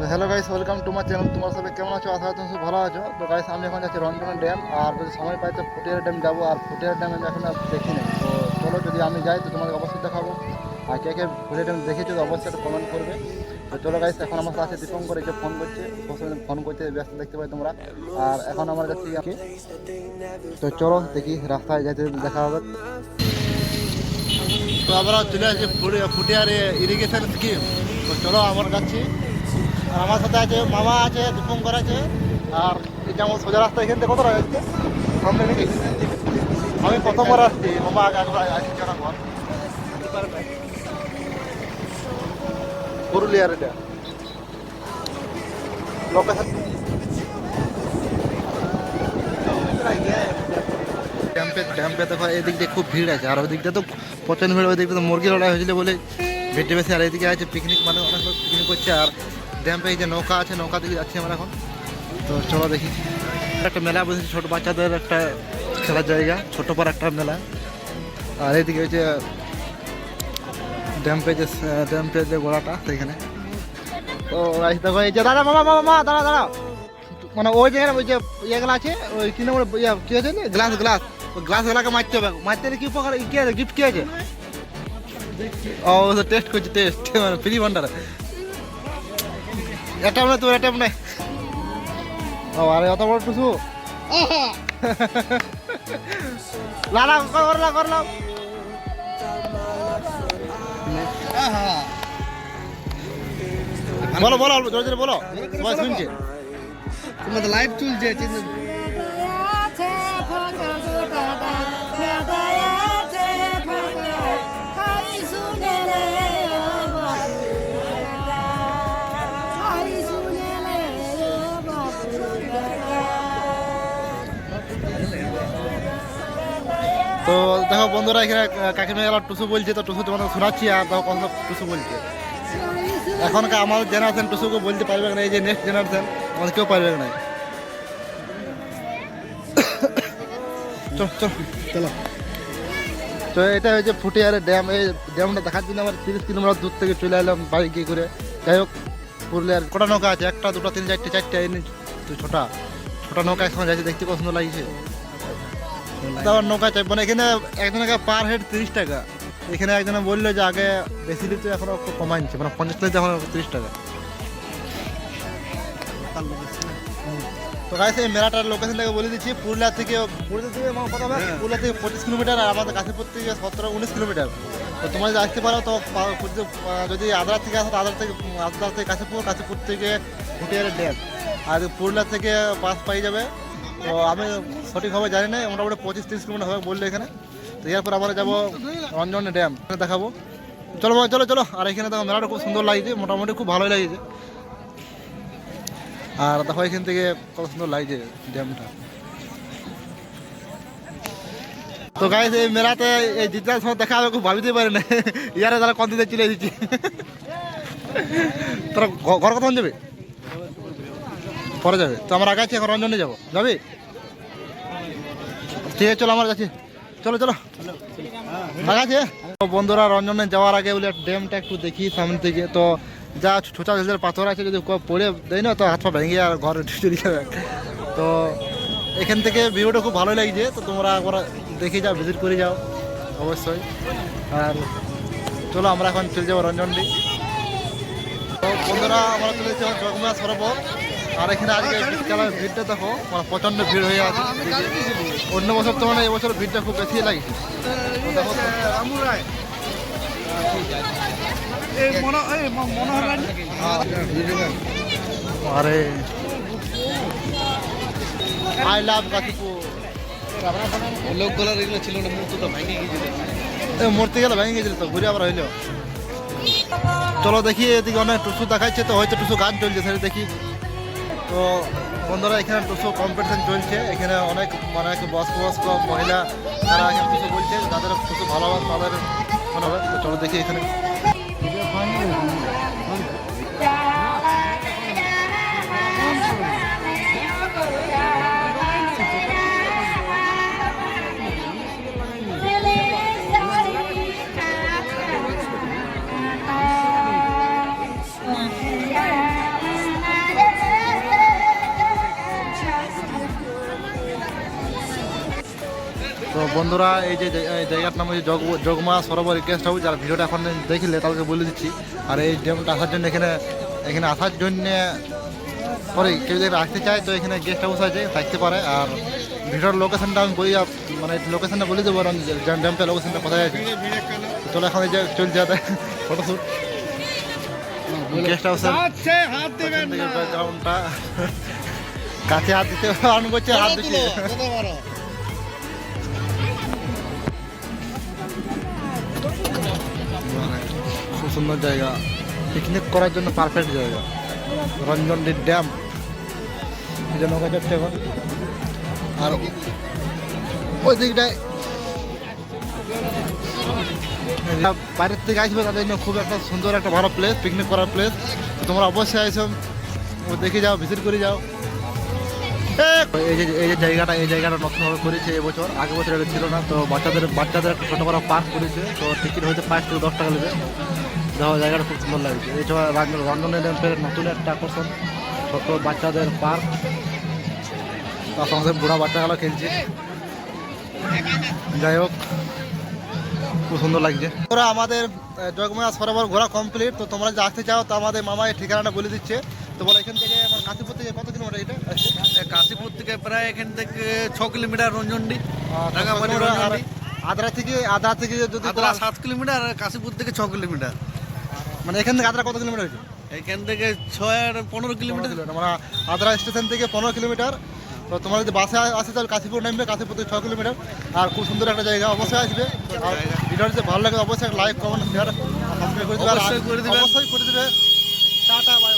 তো hello guys welcome to my channel তোমার সবাই কেমন আছো? আশা করি ভালো আছো। তো গাইস আমি এখন যাচ্ছি রঞ্জনের ড্যাম। আর যদি সময় পাই তো ফুটিয়ার ড্যাম যাব। আর ফুটিয়ার ড্যাম আমি এখন আর দেখিনি তো চলো, যদি আমি যাই তো তোমাকে অবশ্যই দেখাবো। আর কে কে ফুটিয়ার ড্যাম দেখেছ তো অবশ্যই একটা কমেন্ট করবে। তো চলো গাইস এখন আমার সাথে দীপঙ্কর এই যে ফোন করছে ফোন করতে ব্যস্ত দেখতে পাই তোমরা। আর এখন আমার যাচ্ছি কি তো চলো, দেখি রাস্তায় যাইতে দেখা হবে। তো আমরা চলে আসছি ফুটিয়ার ইরিগেশন স্কিম তো চলো, আমার কাছে আর আমার সাথে আছে, মামা আছে, দীপঙ্কর আছে। আর এই যেমন সোজা রাস্তা এখান থেকে কত সামনে নাকি আমি প্রথমবার আসছি, মামা আসছি পুরুলিয়ার এটা। লোকেশন। ড্যাম্পে ড্যাম্পে দেখো এদিক দিয়ে খুব ভিড় আছে, আর ওই দিকটা তো প্রচণ্ড ভিড় ওই দিকটা তো মুরগি লড়াই হয়েছিল বলে ভিড়টা বেশি, আর এদিকে আছে পিকনিক মানে অনেক পিকনিক করছে, আর ড্যাম্পে এই যে নৌকা আছে নৌকা দিকে যাচ্ছি আমরা এখন। তো চলো দেখি। একটা মেলা বসেছে ছোটো বাচ্চাদের একটা খেলার জায়গা ছোট পর একটা মেলা। আর এইদিকে হচ্ছে ড্যাম্পে যে ড্যাম্পে যে গোড়াটা সেইখানে। তো দেখো এই যে দাদা মামা মামা মামা দাঁড়া দাঁড়া মানে ওই জায়গায় ওই যে ইয়েগুলো আছে ওই কি নম্বর ইয়ে কি আছে গ্লাস গ্লাস ওই গ্লাসগুলোকে মারতে হবে। মারতে কি উপকার কি আছে? গিফট কি আছে? ও টেস্ট করছে টেস্ট মানে ফ্রি ভান্ডার মানে তোর এটা মনে ও আরে অত বড় টুসু লালা করলাম করলাম বলো বলো জোরে জোরে বলো সবাই শুনছে তোমাদের লাইভ চলছে দেখো বন্ধুরা, এখানে কাকিমা গেলা টুসু বলছে, তো টুসু তোমাদের শোনাচ্ছি আর দেখো কত টুসু বলছে। এখনকার আমাদের জেনারেশন টুসুকে বলতে পারবে না, এই যে নেক্সট জেনারেশন আমাদের কেউ পারবে না। চল তো এটা হচ্ছে ফুটিয়ারের ড্যাম, এই ড্যামটা দেখার জন্য আমার তিরিশ কিলোমিটার দূর থেকে চলে এলাম বাইকে করে। যাই হোক, পুরুলিয়ার কটা নৌকা আছে? একটা, দুটো, তিন, চারটে চারটে ছোটা। ছোটা নৌকা এখন যাচ্ছে, দেখতে সুন্দর লাগছে। তারপর নৌকা চাই মানে এখানে একজনকে পার হেড তিরিশ টাকা। এখানে একজনে বলল যে আগে বেশি লিতে এখন একটু কমাই নিচ্ছে মানে পঞ্চাশ লিতে এখন তিরিশ টাকা। তো গাইস এই মেলাটার লোকেশন থেকে বলে দিচ্ছি। পুরুলিয়া থেকে পুরুলিয়া থেকে আমার কথা হবে পুরুলিয়া থেকে পঁচিশ কিলোমিটার আর আমাদের কাশীপুর থেকে সতেরো উনিশ কিলোমিটার। তো তোমরা যদি আসতে পারো তো যদি আদ্রা থেকে আসো আদ্রা থেকে আদ্রা থেকে কাশীপুর কাশীপুর থেকে ভুটিয়ারের ড্যাম। আর পুরুলিয়া থেকে বাস পাই যাবে। তো আমি সঠিকভাবে জানি না, মোটামুটি পঁচিশ, তিরিশ কিলোমিটার হবে বললে এখানে। তো এরপর আমরা যাব রঞ্জন ড্যাম দেখাবো। চলো চলো চলো। আর এখানে দেখো, মেলাটা খুব সুন্দর লাগছে, মোটামুটি খুব ভালোই লাগছে। আর দেখো এখান থেকে কত সুন্দর লাগছে ড্যামটা। তো গাইজ এই মেলাতে এই জিতার সময় দেখা হবে, খুব ভাবিতে পারি না। ইয়ারে তারা কন দিতে চলে দিচ্ছি তোরা ঘর কতক্ষণ যাবে? পরে যাবে। তো আমরা আগে আছি এখন রঞ্জনে যাব। যাবি? ঠিক আছে, চলো আমার যাচ্ছি চলো চলো। তো বন্ধুরা, রঞ্জনে যাওয়ার আগে বলে ড্যামটা একটু দেখি সামনে থেকে। তো যা ছোটা ছোটা পাথর আছে, যদি পড়ে দেয় না, তো হাত পা ভেঙে আর ঘরে চলে যাবে। তো এখান থেকে ভিডিওটা খুব ভালো লাগছে। তো তোমরা একবার দেখে যাও ভিজিট করে যাও, অবশ্যই। আর চলো, আমরা এখন চলে যাব রঞ্জনডি তো বন্ধুরা, আমরা চলে যাচ্ছি জগমা সরোবর। আর এখানে আজকে ভিড়টা দেখো মানে প্রচণ্ড ভিড় হয়ে আছে। অন্য বছর তো মানে এবছর ভিড়টা খুব বেশি লাগছে দেখো মনো রায় আরে। আই লাভ গাছিপুর লোকগুলোর এগুলো ছিল না মূর্তি তো ভেঙে গিয়েছিল এ মূর্তি গেলে ভেঙে গেছিল তো ঘুরে আবার হইল। চলো দেখি এদিকে অনেক টুসু দেখাচ্ছে তো হয়তো টুসু গান চলছে সেটা দেখি। তো বন্ধুরা, এখানে টুসু কম্পিটিশন চলছে। এখানে অনেক অনেক বয়স্ক বয়স্ক মহিলা, তারা এখানে টুসু বলছে তাদের টুসু ভালো তাদের মনে চলো দেখি এখানে। বন্ধুরা এই যে জায়- জায়গার নাম হচ্ছে জগ জগমা সরোবর গেস্ট হাউস যারা ভিডিওটা এখন দেখলে তাদেরকে বলে দিচ্ছি। আর এই ড্যামটা আসার জন্য এখানে এখানে আসার জন্য পরে কেউ যদি আসতে চায় তো এখানে গেস্ট হাউস আছে থাকতে পারে। আর ভিডিওর লোকেশনটা আমি বলি মানে লোকেশনটা বলে দেবো ড্যামটা লোকেশনটা কোথায় আছে। চলো এখন এই যে চলছে যাতে ফটোশ্যুট গেস্ট হাউসের কাছে হাত দিতে অন করছে হাত দিচ্ছে খুব সুন্দর জায়গা। পিকনিক করার জন্য পারফেক্ট জায়গা। রঞ্জনডির ড্যাম এই যে নৌকা যাচ্ছে এখন। আর ওই দিকটায় বাইরের থেকে আসবে তাদের জন্য খুব একটা সুন্দর একটা ভালো প্লেস পিকনিক করার প্লেস তোমরা অবশ্যই আসো দেখে যাও ভিজিট করে যাও। এই যে এই যে জায়গাটা এই জায়গাটা নতুনভাবে করেছে এবছর। আগে বছর এটা ছিল না তো বাচ্চাদের বাচ্চাদের একটা ছোটো বড় পার্ক করেছে। তো টিকিট হয়তো পাঁচ থেকে দশ টাকা নেবে দেখো জায়গাটা খুব সুন্দর লাগছে। এছাড়া রঞ্জনের ড্যাম্পের নতুন একটা আকর্ষণ ছোট বাচ্চাদের পার্ক তার সঙ্গে বুড়া বাচ্চাগুলো খেলছে। যাই হোক খুব সুন্দর লাগছে। তোরা আমাদের জগমায়া সরোবর ঘোরা কমপ্লিট তো তোমরা যদি আসতে চাও তো আমাদের মামা এই ঠিকানাটা বলে দিচ্ছে। তো বলে এখান থেকে কাশীপুর থেকে কত কিলোমিটার এটা? কাশীপুর থেকে প্রায় এখান থেকে ছ কিলোমিটার রঞ্জনডি রাঙামাটি রঞ্জনডি। আদ্রা থেকে আদ্রা থেকে যদি আদ্রা সাত কিলোমিটার আর কাশীপুর থেকে ছ কিলোমিটার। মানে এখান থেকে আদ্রা কত কিলোমিটার হয়েছে? এখান থেকে ছয় আর পনেরো কিলোমিটার। মানে আদ্রা স্টেশন থেকে পনেরো কিলোমিটার। তো তোমরা যদি বাসে আসে তাহলে কাশীপুর নামবে কাশীপুর থেকে ছ কিলোমিটার। আর খুব সুন্দর একটা জায়গা অবশ্যই আসবে। আর। ভিডিওটা যদি ভালো লাগে অবশ্যই লাইক কমেন্ট শেয়ার সাবস্ক্রাইব করে দিবে। অবশ্যই করে দিবে। Tata bye